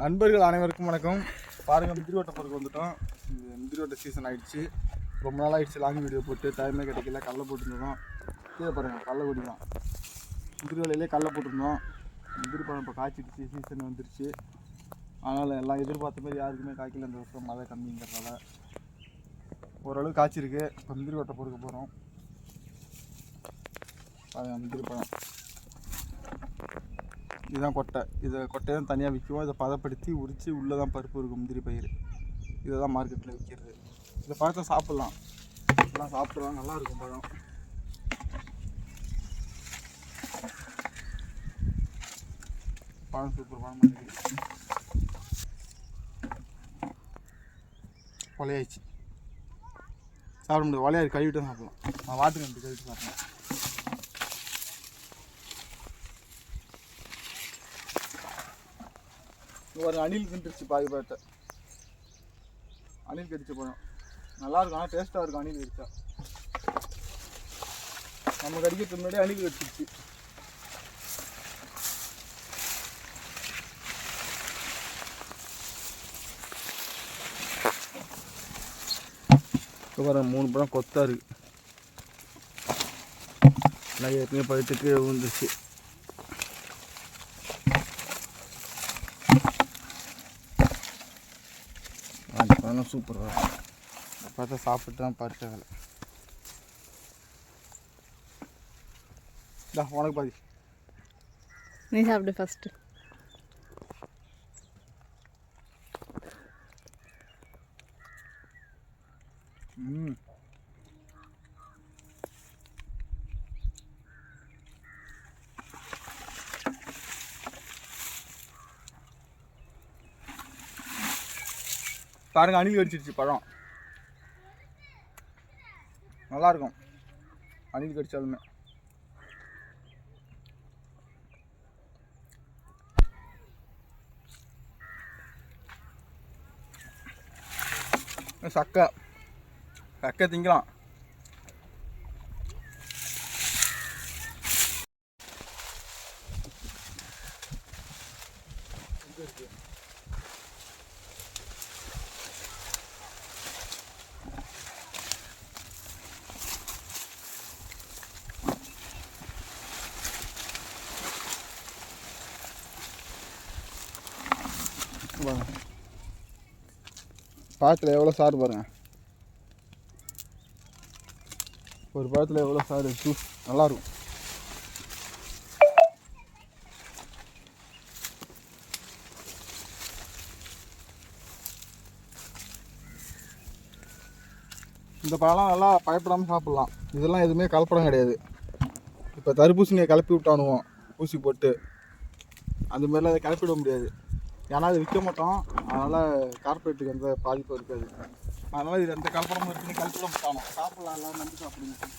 நண்பர்கள் அனைவருக்கும் வணக்கம். பாருங்கள் முந்திரி ஓட்ட பொறுக்கு வந்துட்டோம். இந்த முந்திரி ஓட்ட சீசன் ஆயிடுச்சு. ரொம்ப நாள் ஆகிடுச்சு லாங் வீடியோ போட்டு. டைமே கிடைக்கல கடலை போட்டுருந்தோம். கீழே பாருங்கள் கடலை கொடி தான். முந்திரி வேலையிலே கடலை போட்டிருந்தோம். முந்திரி பழம் இப்போ காய்ச்சிடுச்சு சீசன் வந்துருச்சு. அதனால் எல்லாம் எதிர்பார்த்த மாதிரி யாருக்குமே காய்க்கல இந்த வருஷம். மழை கம்மிங்கிறதால. ஓரளவு காய்ச்சிருக்கு. இப்போ முந்திரி ஓட்ட பொறுக்க போகிறோம் பாருங்க முந்திரி பழம். இதுதான் கொட்டை. இதை கொட்டையை தான் தனியாக விற்கும் இதை பதப்படுத்தி உரித்து உள்ளே தான் பருப்பு இருக்கும் முந்திரி பயிர் இதை தான் மார்க்கெட்டில் விற்கிறது. இந்த பழத்தை சாப்பிட்லாம். எல்லாம் சாப்பிட்லாம். நல்லாயிருக்கும் பழம். பழம் சூப்பர் பழம் இருக்கு கொலையாயிடுச்சு. சாப்பிட முடியாது. வளையாறு கழுவிட்டு தான் சாப்பிடலாம். நான் வாட்டுக்கு ரெண்டு கழுவிட்டு சாப்பிட்றேன் ஒரு அணில் தின்றுச்சு பாதி பழத்தை அணில் கடிச்ச பழம் நல்லா இருக்கும் ஆனால் டேஸ்ட்டாக இருக்கும் அணில் கடிச்சா. நம்ம கடிக்கிறதுக்கு முன்னாடி அணில் கடிச்சிருச்சு. இப்போ பாருங்க மூணு பழம் கொத்தா இருக்கு. நான் ஏற்கனவே பழுத்துக்கு விழுந்துருச்சு. அந்த பழம் சூப்பராக இருக்கும் பார்த்தா சாப்பிட்டு தான் பறிச்ச வேலை. இந்தா உனக்கு பாதி. நீ சாப்பிடு ஃபஸ்ட்டு ம். பாருங்க அணில் கடிச்சிருச்சு பழம். நல்லா இருக்கும் அணில் கடிச்சாலுமே. சக்கை. சக்கை திங்கலாம். பழத்தில் எவ்வளோ சாறு பாருங்க. ஒரு பழத்தில் எவ்வளோ சாறு ஜூஸ் நல்லாயிருக்கும் இந்த பழம் நல்லா பயப்படாமல் சாப்பிட்லாம். இதெல்லாம் எதுவுமே கலப்படம் கிடையாது. இப்போ தர்பூசணியை கிளப்பி விட்டானுவோம். ஊசி போட்டு. அந்த மாதிரிலாம் அதை கிளப்பி விட முடியாது. ஏன்னா அது விற்க மாட்டோம். அதனால் கார்பரேட்டுக்கு எந்த பாதிப்பும் இருக்காது. அதனால் இது எந்த கலப்படமும் இருக்குன்னு கலப்பிட மாட்டானோ சாப்பிடலாம் எல்லாம் நம்பி சாப்பிடுங்க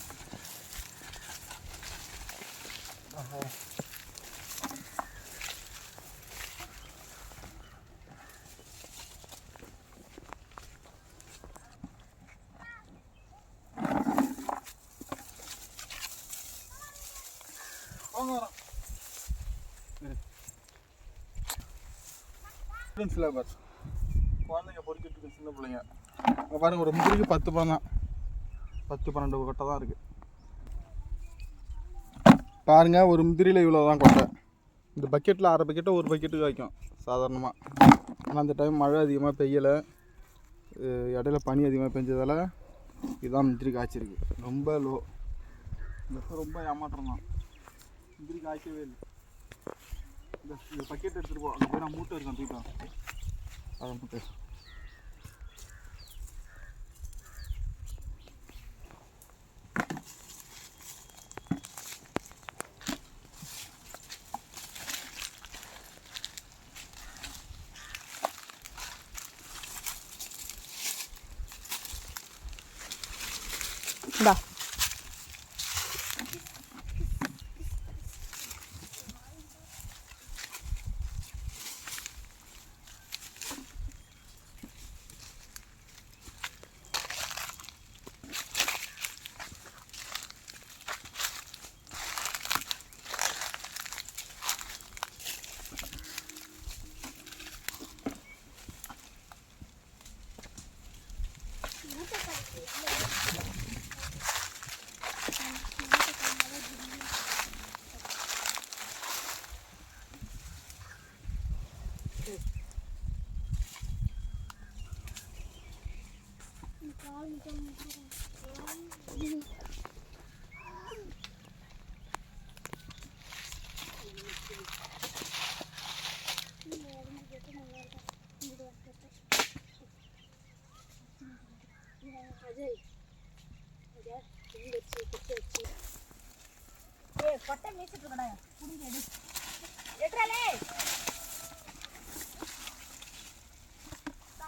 ஸ்டூடெண்ட்ஸ் சிலபஸ் குழந்தைங்க பொறுக்கிட்டு இருக்கு சின்ன பிள்ளைங்க. அங்கே பாருங்கள் ஒரு முந்திரிக்கு பத்து பழம் தான் பத்து பன்னெண்டு கொட்டை தான் இருக்குது பாருங்கள் ஒரு முந்திரியில் இவ்வளோ தான் கொட்டை. இந்த பக்கெட்டில் அரை பக்கெட்டை ஒரு பக்கெட்டு காய்க்கும் சாதாரணமாக ஆனால் அந்த டைம் மழை அதிகமாக பெய்யலை. இடையில பனி அதிகமாக பெஞ்சதால் இதுதான் முந்திரி காய்ச்சிருக்கு. ரொம்ப லோ இந்த ரொம்ப ஏமாற்றம் தான். முந்திரி காய்க்கவே இல்லை. இந்த இந்த பக்கெட் எடுத்துகிட்டு போ. அங்கே போய் நான் மூட்டை இருக்கேன் தூக்கிட்டு வா. அதை மூட்டை. ஏ கொட்டை மீசிட்டு இருக்கடா. புடிங்க எடு. எட்ராலே.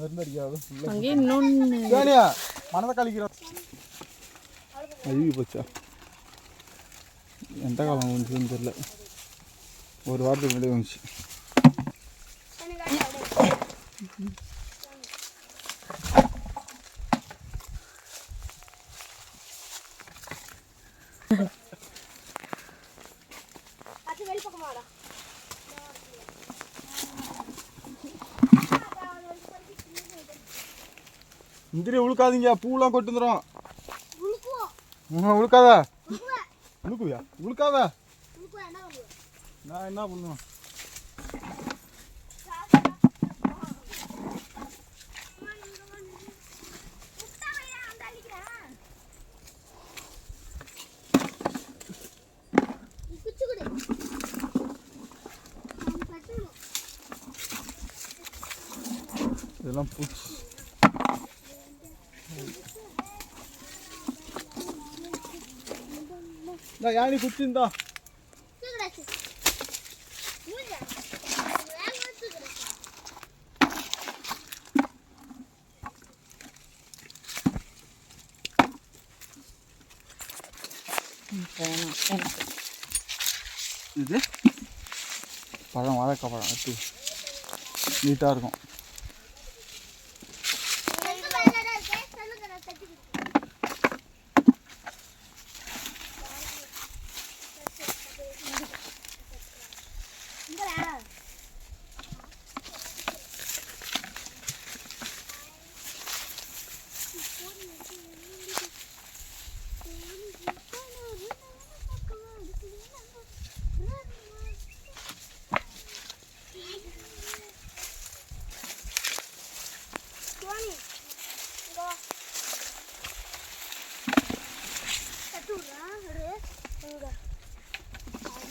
மருந்து அடிக்காத இன்னொன்று மனதை கழிக்கிறோம் அழுகி போச்சா? எந்த காலம் வந்துச்சுன்னு தெரியல. ஒரு வாரத்துக்கு முன்னாடி வந்துச்சு. அது வெளி பக்கம் முந்திரி உழுக்காதீங்க பூலாம் கொட்டு வந்துடும் உழுக்குவோம் உழுக்காதா? உழுக்குவியா? உழுக்காதா? நான் என்ன பண்ணுவேன்? இதெல்லாம் பூச்சி. இந்த யானி குச்சி இந்தா இது பழம் வாழைக்காய் பழம் எடுத்து நீட்டாக இருக்கும்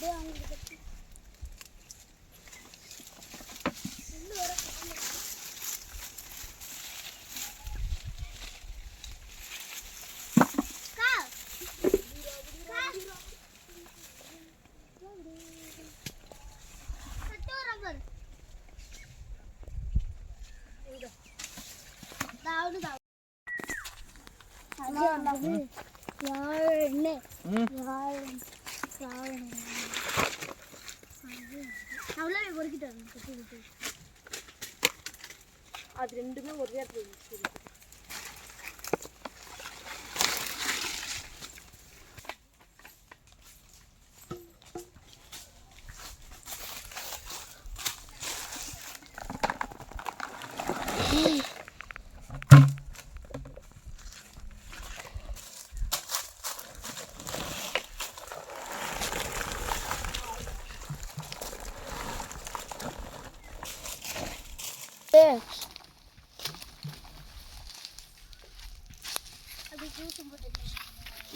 அப்படியே அவங்களுக்கு கட்டி ம் அவ்வளோ பொறுக்கிட்டு வரணும் கட்டி விட்டு அது ரெண்டுமே ஒரே இடத்துல இருந்துச்சு அது ஜூஸ் போட்டு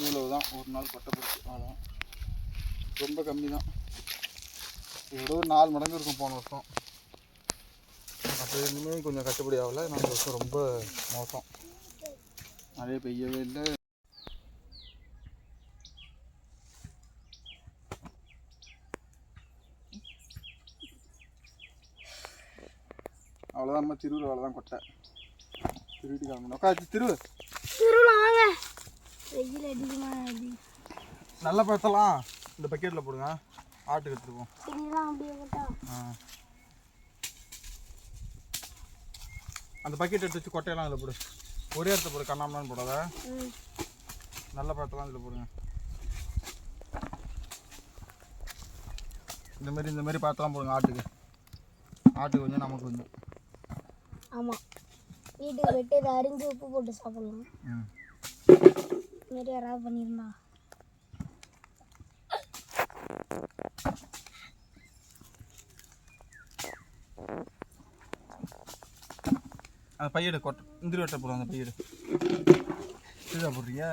இவ்வளவு தான் ஒரு நாள் கொட்டை பிடிச்சி அவ்வளோ ரொம்ப கம்மி தான் ஏதோ ஒரு நாலு மடங்கு இருக்கும் போன வருஷம். அப்போ இன்னுமே கொஞ்சம் கட்டுப்படி ஆகலை. இந்த வருஷம் ரொம்ப மோசம். நிறைய பெய்யவே இல்லை. அவ்வளோதான் நம்ம திருவுரு அவ்வளோதான் கொட்டை. திருவிட்டு கிளம்பணும். அடிக்குமா அடி. நல்ல பழத்தெல்லாம் இந்த பக்கெட்டில் போடுங்க. ஆட்டுக்கு எடுத்துருவோம் ஆ. அந்த பக்கெட் எடுத்து வச்சு கொட்டையெல்லாம் அதில் போடு. ஒரே இடத்த போடு கண்ணாமலாம் போடாத. நல்ல பழத்தெல்லாம் இதில் போடுங்க. இந்த மாதிரி இந்த மாதிரி பார்த்தெல்லாம் போடுங்க ஆட்டுக்கு. ஆட்டுக்கு கொஞ்சம் நமக்கு கொஞ்சம். ஆமாம் வீட்டுக்கு போயிட்டு இதை அரிஞ்சு உப்பு போட்டு சாப்பிடலாம் மாதிரி யாராவது பண்ணியிருந்தா. அந்த பையடு கொட்டை இந்திரி வெட்ட போடுவோம் அந்த பையடு. போடுறியா?